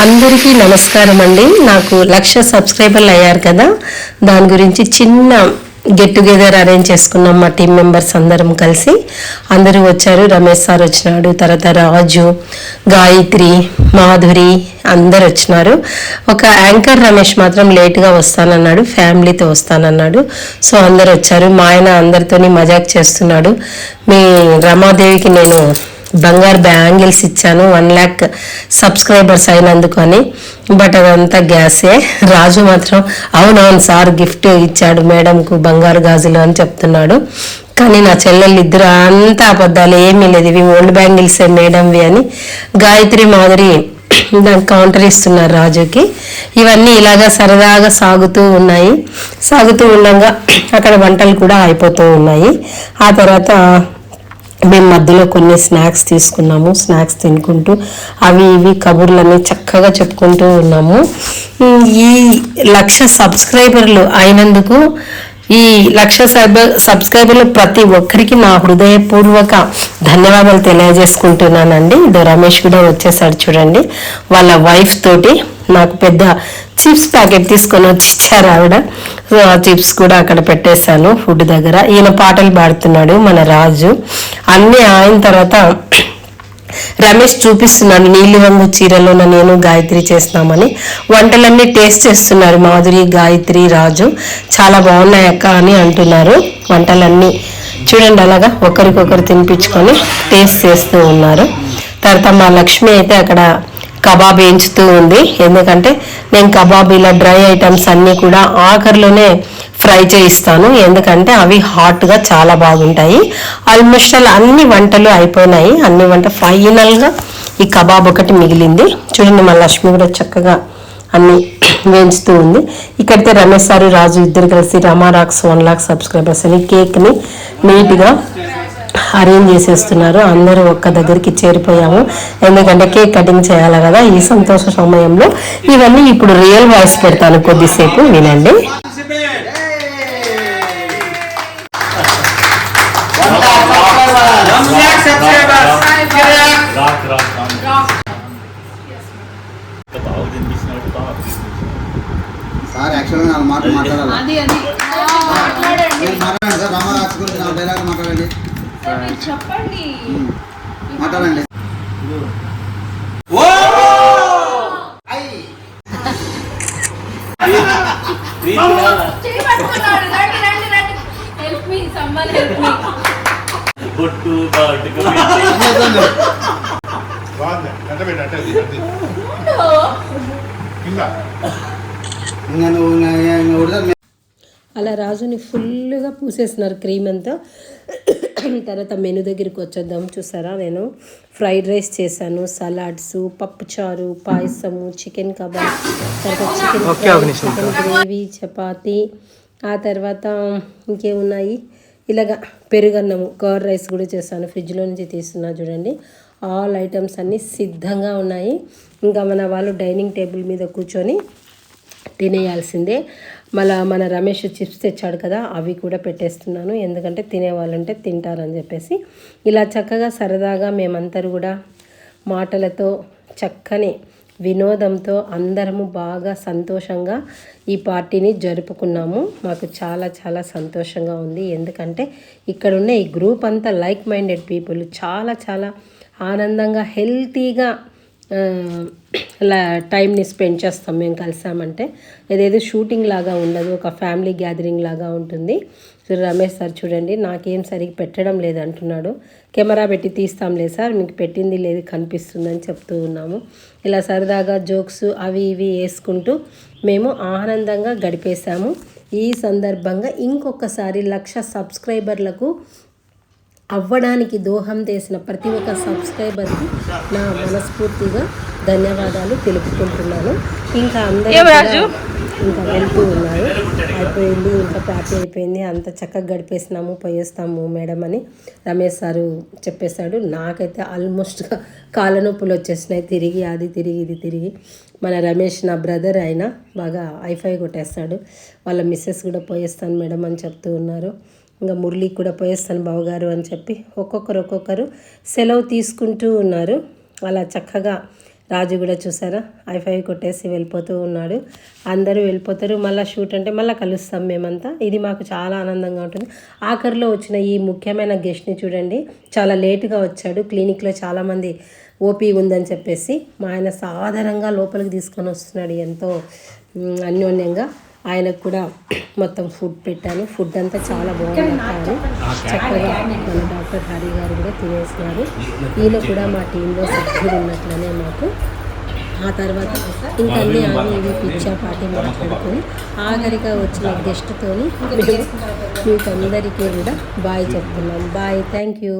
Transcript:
అందరికీ నమస్కారం అండి నాకు లక్ష సబ్స్క్రైబర్లు అయ్యారు కదా. దాని గురించి చిన్న గెట్ టుగెదర్ అరేంజ్ చేసుకున్నాం మా టీం మెంబర్స్ అందరం కలిసి. అందరూ వచ్చారు. రమేష్ సార్ వచ్చినాడు తర్వాత రాజు గాయత్రి మాధురి అందరు వచ్చినారు. ఒక యాంకర్ రమేష్ మాత్రం లేట్గా వస్తానన్నాడు ఫ్యామిలీతో వస్తానన్నాడు. సో అందరు వచ్చారు. మా ఆయన అందరితోని మజాక్ చేస్తున్నాడు. మీ రమాదేవికి నేను బంగారు బ్యాంగిల్స్ ఇచ్చాను. వన్ ల్యాక్ సబ్స్క్రైబర్స్ అయినందుకు అని. బట్ అదంతా గ్యాసే. రాజు మాత్రం అవునవును సార్ గిఫ్ట్ ఇచ్చాడు మేడంకు బంగారు గాజులు అని చెప్తున్నాడు. కానీ నా చెల్లెళ్ళు ఇద్దరు అంతా అబద్ధాలు ఏమీ లేదు. ఇవి ఓల్డ్ బ్యాంగిల్సే మేడంవి అని గాయత్రి మాదిరి దానికి కౌంటర్ ఇస్తున్నారు రాజుకి. ఇవన్నీ ఇలాగా సరదాగా సాగుతూ ఉన్నాయి. సాగుతూ ఉండగా అక్కడ వంటలు కూడా అయిపోతూ ఉన్నాయి. ఆ తర్వాత మేము మధ్యలో కొన్ని స్నాక్స్ తీసుకున్నాము స్నాక్స్ తినుకుంటూ అవి ఇవి కబుర్లన్నీ చక్కగా చెప్పుకుంటూ ఉన్నాము. ఈ లక్ష సబ్స్క్రైబర్లు అయినందుకు ఈ లక్ష సబ్ సబ్స్క్రైబర్లు ప్రతి ఒక్కరికి నా హృదయపూర్వక ధన్యవాదాలు తెలియజేసుకుంటున్నానండి. ఇదో రమేష్ కూడా వచ్చేసాడు చూడండి. వాళ్ళ వైఫ్ తోటి నాకు పెద్ద చిప్స్ ప్యాకెట్ తీసుకొని వచ్చి ఇచ్చారు ఆవిడ. సో ఆ చిప్స్ కూడా అక్కడ పెట్టేశాను ఫుడ్ దగ్గర. ఈయన పాటలు పాడుతున్నాడు మన రాజు. అన్నీ ఆయన తర్వాత రమేష్ చూపిస్తున్నాడు నీలి రంగు చీరలోన నేను గాయత్రి చేస్తున్నామని. వంటలన్నీ టేస్ట్ చేస్తున్నారు మాధురి గాయత్రి రాజు. చాలా బాగున్నాయి అక్క అని అంటున్నారు. వంటలన్నీ చూడండి అలాగా ఒకరికొకరు తినిపించుకొని టేస్ట్ చేస్తూ ఉన్నారు. తర్వాత మా లక్ష్మి అయితే అక్కడ కబాబ్ వేయించుతూ ఉంది. ఎందుకంటే నేను కబాబ్ ఇలా డ్రై ఐటమ్స్ అన్నీ కూడా ఆఖరిలోనే ఫ్రై చేయిస్తాను. ఎందుకంటే అవి హాట్గా చాలా బాగుంటాయి. ఆల్మోస్ట్ అలా అన్ని వంటలు అయిపోయినాయి. అన్ని వంట ఫైనల్గా ఈ కబాబ్ ఒకటి మిగిలింది. చూడండి మా లక్ష్మి కూడా చక్కగా అన్ని వేయించుతూ ఉంది. ఇక్కడైతే రమేష్ సారు రాజు ఇద్దరు కలిసి రమారాక్స్ వన్ లాక్ సబ్స్క్రైబర్స్ అని కేక్ని నీట్గా అరేంజ్ చేసేస్తున్నారు. అందరూ ఒక్క దగ్గరికి చేరిపోయాము. ఎందుకంటే కేక్ కటింగ్ చేయాలి కదా ఈ సంతోష సమయంలో. ఇవన్నీ ఇప్పుడు రియల్ వాయిస్ పెడతాను కొద్దిసేపు వినండి. సార్ యాక్చువల్గా నాలుగు మాటలు మాట్లాడాలి? అది అది. మాట్లాడండి సార్ రామారాజు గురించి నాలుగు డైలాగ్ మాట్లాడండి. చెప్పండి. మాట్లాడండి. బొట్టు అలా రాజుని ఫుల్గా పూసేస్తున్నారు క్రీమ్ అంతా. తర్వాత మెను దగ్గరికి వచ్చేద్దాం. చూసారా నేను? ఫ్రైడ్ రైస్ చేశాను సలాడ్స్ పప్పుచారు పాయసము చికెన్ కబాబ్ తర్వాత చికెన్ చికెన్ గ్రేవీ చపాతి ఆ తర్వాత ఇంకేమున్నాయి? ఇలాగా పెరుగన్నము కర్డ్ రైస్ కూడా చేశాను. ఫ్రిడ్జ్లో నుంచి తీస్తున్నా చూడండి. ఆల్ ఐటమ్స్ అన్నీ సిద్ధంగా ఉన్నాయి. ఇంకా మన వాళ్ళు డైనింగ్ టేబుల్ మీద కూర్చొని తినేయాల్సిందే. మళ్ళీ మన రమేష్ చిప్స్ తెచ్చాడు కదా అవి కూడా పెట్టేస్తున్నాను. ఎందుకంటే తినేవాళ్ళంటే తింటారని చెప్పేసి. ఇలా చక్కగా సరదాగా మేమందరూ కూడా మాటలతో చక్కని వినోదంతో అందరము బాగా సంతోషంగా ఈ పార్టీని జరుపుకున్నాము. మాకు చాలా చాలా సంతోషంగా ఉంది. ఎందుకంటే ఇక్కడ ఉన్న ఈ గ్రూప్ అంతా లైక్ మైండెడ్ పీపుల్. చాలా చాలా ఆనందంగా హెల్తీగా ఇలా టైంని స్పెండ్ చేస్తాం మేము కలిసామంటే. ఏదేదో షూటింగ్ లాగా ఉండదు ఒక ఫ్యామిలీ గ్యాదరింగ్ లాగా ఉంటుంది. సో రమేష్ సార్ చూడండి నాకేం సరిగ్గా పెట్టడం లేదు అంటున్నాడు. కెమెరా పెట్టి తీస్తాంలే సార్ మీకు పెట్టింది లేదు కనిపిస్తుందని చెప్తూ ఉన్నాము. ఇలా సరదాగా జోక్స్ అవి ఇవి వేసుకుంటూ మేము ఆనందంగా గడిపేశాము. ఈ సందర్భంగా ఇంకొకసారి లక్ష సబ్స్క్రైబర్లకు అవ్వడానికి దోహం చేసిన ప్రతి ఒక్క సబ్స్క్రైబర్కి నా మనస్ఫూర్తిగా ధన్యవాదాలు తెలుపుకుంటున్నాను. ఇంకా అందరూ ఇంకా వెళ్తూ ఉన్నారు. అయిపోయింది ఇంకా పార్టీ అయిపోయింది. అంత చక్కగా గడిపేసినాము పోయేస్తాము మేడం అని రమేష్ సారు చెప్పేశాడు. నాకైతే ఆల్మోస్ట్గా కాళ్ళ నొప్పులు వచ్చేసినాయి. తిరిగి అది తిరిగి ఇది తిరిగి. మన రమేష్ నా బ్రదర్ అయినా బాగా ఐఫై కొట్టేస్తాడు. వాళ్ళ మిస్సెస్ కూడా పోయేస్తాను మేడం అని చెప్తూ ఉన్నారు. ఇంకా మురళి కూడా పోయేస్తాను బావగారు అని చెప్పి ఒక్కొక్కరు ఒక్కొక్కరు సెలవు తీసుకుంటూ ఉన్నారు. అలా చక్కగా రాజు కూడా చూసారా? ఐఫై కొట్టేసి వెళ్ళిపోతూ ఉన్నాడు. అందరూ వెళ్ళిపోతారు. మళ్ళీ షూట్ అంటే మళ్ళీ కలుస్తాం మేమంతా. ఇది మాకు చాలా ఆనందంగా ఉంటుంది. ఆఖరిలో వచ్చిన ఈ ముఖ్యమైన గెస్ట్ని చూడండి. చాలా లేటుగా వచ్చాడు. క్లినిక్లో చాలామంది ఓపీ ఉందని చెప్పేసి మా ఆయన సాధారణంగా లోపలికి తీసుకొని వస్తున్నాడు ఎంతో అన్యోన్యంగా. ఆయనకు కూడా మొత్తం ఫుడ్ పెట్టాను. ఫుడ్ అంతా చాలా బాగుంది చక్కగా మన డాక్టర్ హరి గారు కూడా తినేసినారు. ఈయన కూడా మా టీంలో సభ్యుడు ఉన్నట్లనే మాకు. ఆ తర్వాత ఇంకా అన్ని ఆమె ఇవి పిచ్చా పాటి మాట్లాడుకొని ఆఖరిగా వచ్చిన గెస్ట్తో మీకు అందరికీ కూడా బాయ్ చెప్తున్నాం. Bye thank you